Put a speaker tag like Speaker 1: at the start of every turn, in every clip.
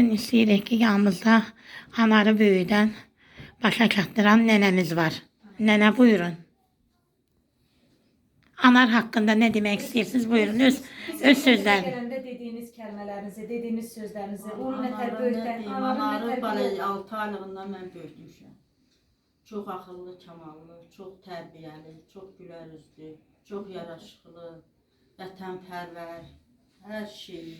Speaker 1: İstəyirik ki, yanımızda anarı böyüdən başa çatdıran nənəmiz var. Nənə buyurun. Anar haqqında nə demək istəyirsiniz? Buyurun öz öz sözləriniz.
Speaker 2: Gələndə dediyiniz kəlmələrinizi, dediyiniz sözlərinizi, onu nə
Speaker 3: Anarı
Speaker 2: tər
Speaker 3: nə
Speaker 2: böyütən,
Speaker 3: deyim,
Speaker 2: anarı nə
Speaker 3: anarı
Speaker 2: tər
Speaker 3: belə
Speaker 2: böyütən.
Speaker 3: 6 aylığından mən böyütmüşəm. Çox axıllı, kamallı, çox tərbiyəli, çox gülər üzlü, çox yaraşıqlı, vətənpərvər, hər şeyi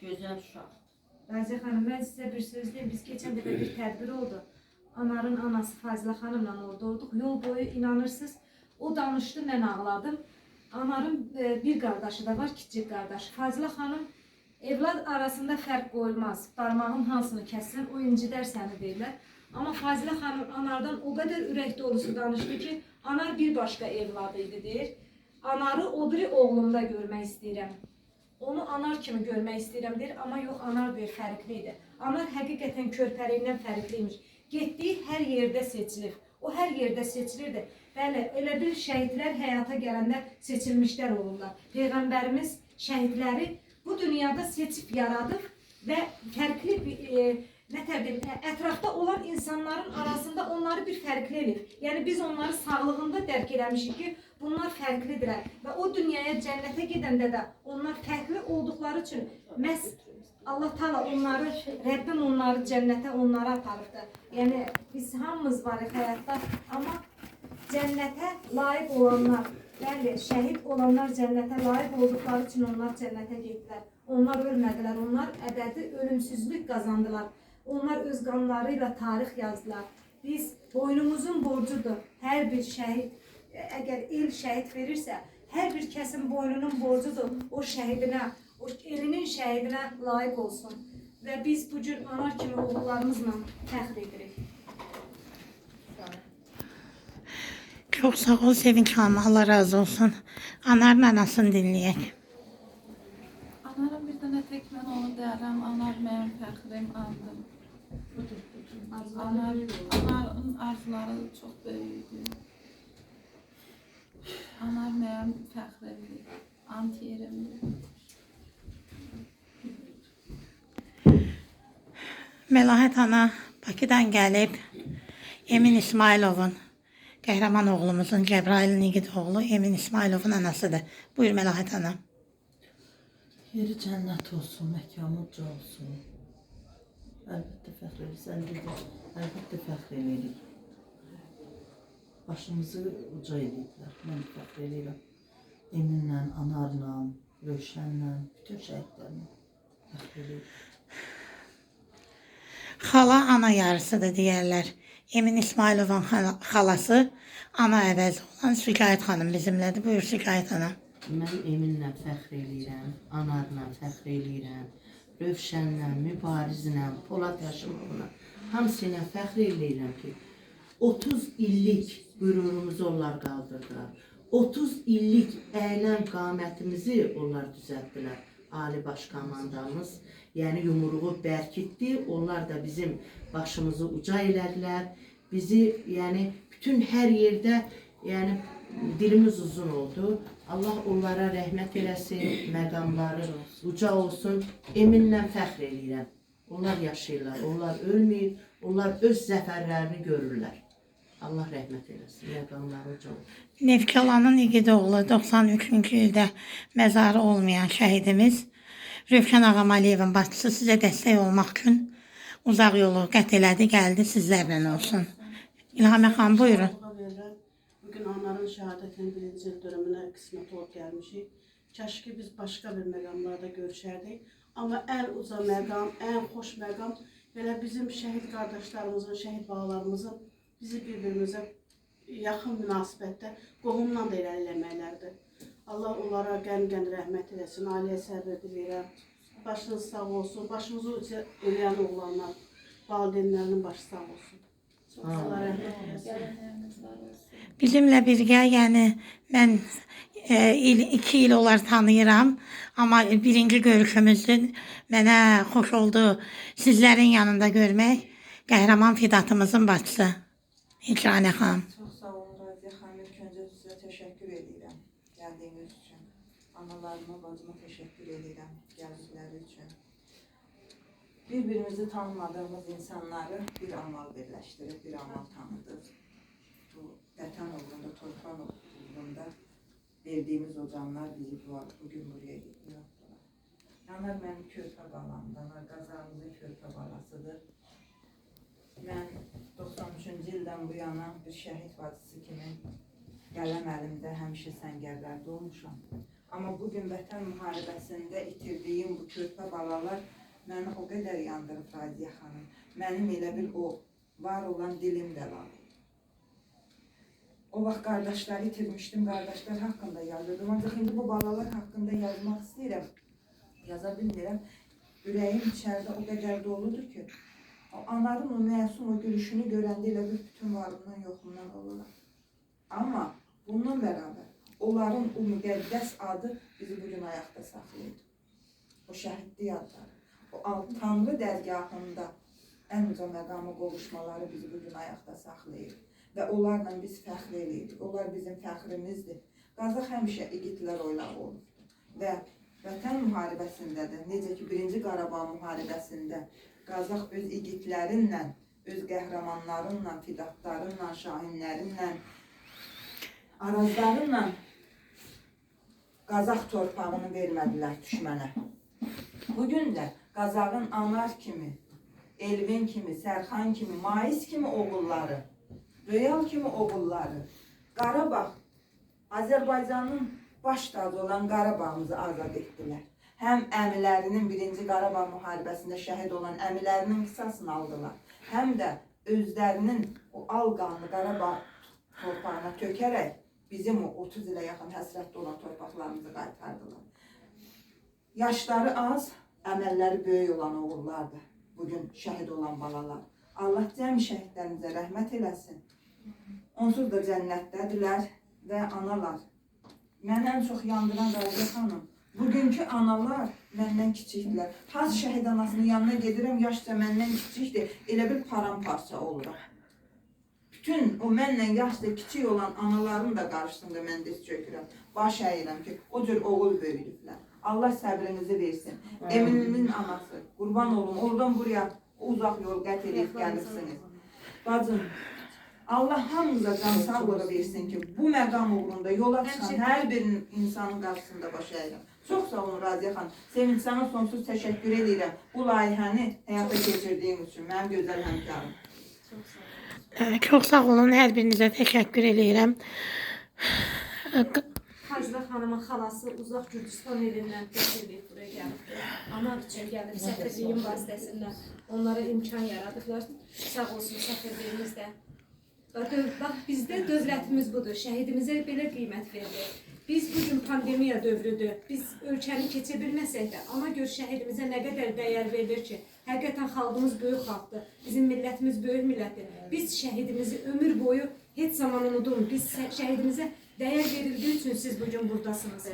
Speaker 3: gözəl uşaq.
Speaker 2: Raziyə xanım, mən sizə bir söz deyim. Biz keçən dəfə bir tədbir oldu. Anarın anası Fazilə xanımla orada olduq. Yol boyu inanırsınız, o danışdı, mən ağladım. Anarın e, bir qardaşı da var, kiçik qardaş. Fazilə xanım evlad arasında fərq qoyulmaz. Barmağın hansını kəssən, o incidər səni deyirlər. Amma Fazilə xanım Anardan o qədər ürək dolusu danışdı ki, Anar bir başqa evladı idi deyir. Anarı o biri oğlumda görmək istəyirəm. Onu anar kimi görmək istəyirəm deyir, amma yox anar deyir fərqli idi. Anar həqiqətən körpəliyindən fərqliymiş. Getdiyi hər yerdə seçilir. O hər yerdə seçilirdi. Bəli, elə bil şəhidlər həyata gələndə seçilmişlər olurlar. Peyğəmbərimiz şəhidləri bu dünyada seçib yaradıb və fərqli bir e, təbil ətrafda olan insanların arasında onları bir fərqli edib. Yəni biz onları sağlığında dərk eləmişik ki, bunlar fərqlidirlər və o dünyaya cənnətə gedəndə də onlar fərqli olduqları üçün məhz Allah Taala onları Rəbbim onları cənnətə onlara aparıbdı. Yəni biz hamımız varıq həyatda, amma cənnətə layiq olanlar, bəli, şəhid olanlar cənnətə layiq olduqları üçün onlar cənnətə getdilər. Onlar ölmədilər, onlar əbədi ölümsüzlük qazandılar. Onlar öz qanları ilə tarix yazdılar. Biz boynumuzun borcudur. Hər bir şəhid əgər el şəhid verirsə, hər bir kəsin boynunun borcudur o şəhidinə, o elinin şəhidinə layiq olsun. Və biz bu gün anar kimi oğullarımızla fəxr edirik.
Speaker 1: Çox sağ ol Sevinç xanım. Allah razı olsun. Anarın anasını dinləyək.
Speaker 4: Anarım bir dənə tək mən onu deyərəm, anar mənim fəxrim, andım. Anar, anarın arzuları çox böyük idi. Anar mənim fəxrimdir, ant yerimdir.
Speaker 1: Məlahət ana Bakıdan gəlib Emin İsmailovun qəhrəman oğlumuzun Cəbrailin igid oğlu Emin İsmailovun anasıdır. Buyur Məlahət ana.
Speaker 3: Yeri cənnət olsun, məkanı olsun. Əlbəttə fəxr edirsən, dedi. Əlbəttə fəxr edirik. Başımızı uca ediblər. Mən fəxr edirəm. Eminlə, Anarla, Rövşənlə, bütün şəhidlərlə fəxr edirik.
Speaker 1: Xala ana yarısıdır deyərlər. Emin İsmailovun xala- xalası ana əvəzi olan Şikayət xanım bizimlədir. Buyur Şikayət ana.
Speaker 3: Mən Eminlə fəxr eləyirəm, Anarla fəxr eləyirəm, Rövşənlə, Mübarizlə, Polad Yaşımovla hamısı ilə fəxr eləyirəm ki, 30 illik qürurumuzu onlar qaldırdılar. 30 illik əyləm qamətimizi onlar düzəltdilər. Ali Baş Komandamız, yəni yumruğu bərkitdi. Onlar da bizim başımızı uca elədilər. Bizi, yəni bütün hər yerdə, yəni dilimiz uzun oldu. Allah onlara rəhmət eləsin, məqamları uca olsun. Eminlə fəxr eləyirəm. Onlar yaşayırlar, onlar ölməyib, onlar öz zəfərlərini görürlər. Allah rəhmət eləsin, məqamları uca olsun.
Speaker 1: Nevkalanın igid oğlu 93-cü ildə məzarı olmayan şəhidimiz Rövşən Ağam Aliyevin bacısı sizə dəstək olmaq üçün uzaq yolu qət elədi, gəldi sizlərlə olsun. İlhamə xan buyurun.
Speaker 5: Bugün onların şəhadətinin birinci il dönümünə qismət olub gəlmişik. Kəşki biz başqa bir məqamlarda görüşərdik. Amma ən uca məqam, ən xoş məqam belə bizim şəhid qardaşlarımızın, şəhid balalarımızın bizi bir-birimizə yaxın münasibətdə qohumla da irəliləməklərdir. Allah onlara qən-qən rəhmət eləsin, ailəyə səbir diləyirəm. Başınız sağ olsun, başımızı eləyən oğlanlar, valideynlərinin başı sağ olsun.
Speaker 1: Bizimlə birgə, yəni mən e, il, iki il olar tanıyıram, amma birinci görüşümüzdür. Mənə xoş oldu sizlərin yanında görmək. Qəhrəman Fidatımızın bacısı Hicranə xanım.
Speaker 6: Çox sağ olun Raziyə xanım. İlk öncə sizə təşəkkür edirəm gəldiyiniz üçün. Analarıma, bacıma təşəkkür edirəm. Bir-birimizi tanımadığımız insanları bir amal birləşdirib, bir amal tanıdıq. Bu vətən uğrunda, torpaq uğrunda verdiyimiz o canlar bizi bu, bugün buraya getiriyor. Yanar mənim körpə balamdan, qazağımızın körpə balasıdır. Mən 93-cü ildən bu yana bir şəhid bacısı kimi qələm əlimdə həmişə səngərlərdə olmuşam. Amma bu gün vətən müharibəsində itirdiyim bu körpə balalar məni o qədər yandırıb Radiyə xanım. Mənim elə bil o var olan dilim də var. O vaxt qardaşları itirmişdim, qardaşlar haqqında yazırdım. Ancaq indi bu balalar haqqında yazmaq istəyirəm. Yaza bilmirəm. Ürəyim içəridə o qədər doludur ki, o anarın o məsum o gülüşünü görəndə elə bir bütün varımdan yoxluğundan oluram. Amma bununla bərabər onların o müqəddəs adı bizi bu gün ayaqda saxlayır. O şəhidlik adları, o al- Tanrı dərgahında ən uca məqama qovuşmaları bizi bu gün ayaqda saxlayır. Və onlarla biz fəxr eləyirik. Onlar bizim fəxrimizdir. Qazaq həmişə igidlər oylağı olub. Və Vətən müharibəsində də, necə ki 1-ci Qarabağ müharibəsində Qazaq öz igidlərinlə, öz qəhrəmanlarınla, fidatlarınla, şahinlərinlə, arazlarınla Qazaq torpağını vermədilər düşmənə. Bugün də Qazağın Anar kimi, Elvin kimi, Sərxan kimi, Mais kimi oğulları, Röyal kimi oğulları, Qarabağ, Azərbaycanın baş tacı olan Qarabağımızı azad etdilər. Həm əmilərinin 1-ci Qarabağ müharibəsində şəhid olan əmilərinin qisasını aldılar. Həm də özlərinin o al qanlı Qarabağ torpağına tökərək bizim o 30 ilə yaxın həsrətli olan torpaqlarımızı qaytardılar. Yaşları az, əməlləri böyük olan oğullardır. Bugün şəhid olan balalar. Allah cəmi şəhidlərimizə rəhmət eləsin. Onsuz da cənnətdədirlər və analar. Mən ən çox yandıran Raziyə xanım, bugünkü analar məndən kiçikdilər. Has şəhid anasının yanına gedirəm, yaşca məndən kiçikdir, elə bir paramparça oluram. Bütün o mənlə yaşca kiçik olan anaların da qarşısında mən diz çökürəm. Baş əyirəm ki, o cür oğul böyüdüblər. Allah səbrinizi versin. Emilimin anası, qurban olum, oradan buraya uzaq yol qət edib gəlirsiniz. Bacım, Allah hamımıza can sağlığı versin ki, bu məqam uğrunda yola çıxan hər bir insanın qarşısında baş əyirəm. Çox sağ olun Raziyə xanım. Sevinç sana sonsuz təşəkkür edirəm bu layihəni həyata keçirdiyim üçün. Mənim gözəl həmkarım.
Speaker 1: Çox sağ olun, hər birinizə təşəkkür edirəm.
Speaker 2: Hacıda xanımın xalası uzaq Gürcüstan elindən götürülüb buraya gəlibdir. Ana üçün gəlib səfirliyin vasitəsilə onlara imkan yaradıblar. Sağ olsun səfirliyimiz də. Bax bizdə dövlətimiz budur. Şəhidimizə belə qiymət verilir. Biz bu gün pandemiya dövrüdür. Biz ölkəni keçə bilməsək də, ana gör şəhidimizə nə qədər dəyər verilir ki, həqiqətən xalqımız böyük xalqdır. Bizim millətimiz böyük millətdir. Biz şəhidimizi ömür boyu heç zaman unudun. Biz şəhidimizə dəyər verildiyi üçün siz bu gün buradasınız.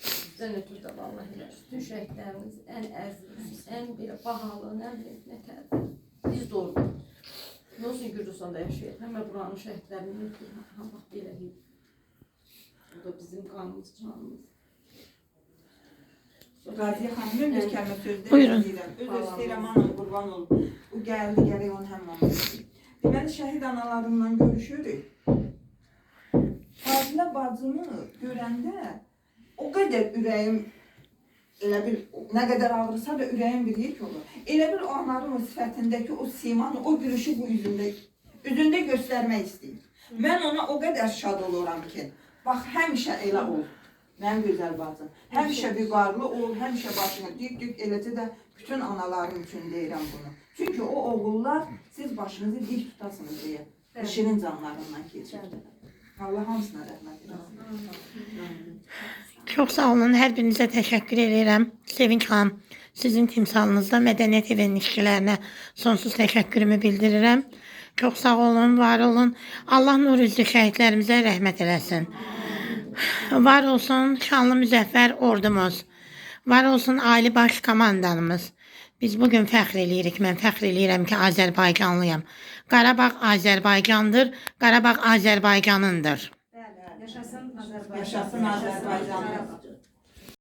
Speaker 7: Bizdən ötürü də vallahi bütün şəhidlərimiz ən əziz, ən belə bahalı, nə bilim, nə tərdir. Biz. Nə olsun Gürcüstanda yaşayır. Həm də buranın şəhidlərinin ötürü Allah belə deyib. Bu da bizim qanımız, canımız.
Speaker 6: Raziyə xanımın bir kəlmə sözdə deyirəm. Öz istəyirəm anam qurban olum. O gəldi gərək onu həm onu deyim. Deməli şəhid analarımla görüşürük. Fazilə bacımı görəndə o qədər ürəyim elə bil nə qədər ağrısa da ürəyim bir yek olur. Elə bil o ananın o sifətindəki o simanı, o gülüşü bu üzündə üzündə göstərmək istəyir. Mən ona o qədər şad oluram ki, bax həmişə elə ol. Mənim gözəl bacım. Həmişə bir varlı ol, həmişə başını dik dik eləcə də bütün anaların üçün deyirəm bunu. Çünki o oğullar siz başınızı dik tutasınız deyə
Speaker 2: Evet.
Speaker 6: şirin canlarından keçir. Allah hamısına rəhmət eləsin.
Speaker 1: Çox sağ olun, hər birinizə təşəkkür edirəm. Sevinç xanım, sizin timsalınızda mədəniyyət evinin işçilərinə sonsuz təşəkkürümü bildirirəm. Çox sağ olun, var olun. Allah nur üzlü şəhidlərimizə rəhmət eləsin. Var olsun şanlı müzəffər ordumuz. Var olsun Ali Baş Komandanımız. Biz bugün fəxr eləyirik. Mən fəxr eləyirəm ki, Azərbaycanlıyam. Qarabağ Azərbaycandır. Qarabağ Azərbaycanındır.
Speaker 2: Yaşasın Azərbaycan.
Speaker 6: Yaşasın Azərbaycan.